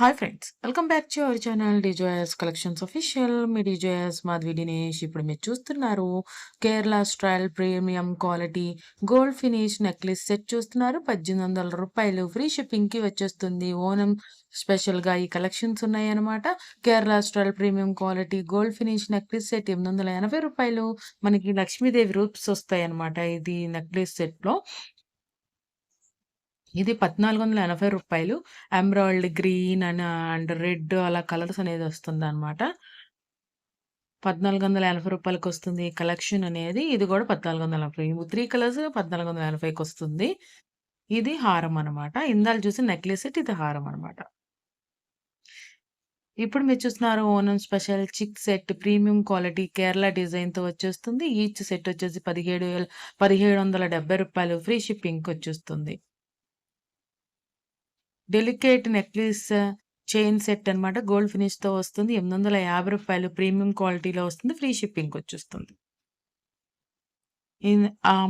Hi friends welcome back to our channel డిజోయస్ collections official మీ డిజోయస్ మాధవి దినేష్ ఇప్పుడు మీరు చూస్తున్నారు Kerala style premium quality gold finish necklace set చూస్తున్నారు. పద్దెనిమిది వందల రూపాయలు ఫ్రీ షిప్పింగ్కి వచ్చేస్తుంది. ఓనం స్పెషల్గా ఈ కలెక్షన్స్ ఉన్నాయి అన్నమాట Kerala style premium quality gold finish necklace set ఎనిమిది వందల ఎనభై రూపాయలు. మనకి లక్ష్మీదేవి రూప్స్ వస్తాయి ఇది నెక్లెస్ సెట్లో. ఇది పద్నాలుగు వందల ఎనభై రూపాయలు. Embroid green and and red అలా కలర్స్ అనేది వస్తుంది అనమాట పద్నాలుగు వందల ఎనభై రూపాయలకి వస్తుంది కలెక్షన్ అనేది. ఇది కూడా పద్నాలుగు వందల ఎనభై త్రీ కలర్స్ పద్నాలుగు వందల ఎనభైకి వస్తుంది. ఇది హారం అనమాట ఇందాలు చూసి నెక్లెస్ సెట్ ఇది హారం అనమాట ఇప్పుడు మీరు చూస్తున్నారు Onam special chic set premium quality Kerala డిజైన్తో వచ్చేస్తుంది. ఈచ్ సెట్ వచ్చేసి పదిహేడు వేల పదిహేడు వందల డెబ్బై రూపాయలు. ఫ్రీ షిప్పింగ్ వచ్చేస్తుంది. డెలికేట్ నెక్లెస్ చైన్ సెట్ అనమాట గోల్డ్ ఫినిష్తో వస్తుంది. ఎనిమిది వందల యాభై రూపాయలు ప్రీమియం క్వాలిటీలో వస్తుంది. ఫ్రీ షిప్పింగ్ వచ్చేస్తుంది.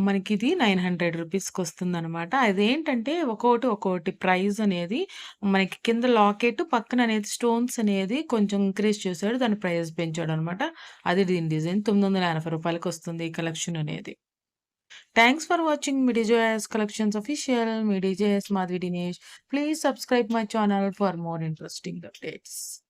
మనకి ఇది నైన్ హండ్రెడ్ రూపీస్కి వస్తుంది అనమాట అదేంటంటే ఒక్కోటి ఒక్కొక్కటి ప్రైస్ అనేది మనకి కింద లాకెట్ పక్కన అనేది స్టోన్స్ అనేది కొంచెం ఇంక్రీజ్ చేశాడు. దాని ప్రైస్ పెంచాడు అనమాట అది దీని డిజైన్. తొమ్మిది వందల ఎనభై రూపాయలకి వస్తుంది ఈ కలెక్షన్ అనేది. Thanks for watching MediJS Collections Official, MediJS Madhvi Dinesh. Please subscribe my channel for more interesting updates.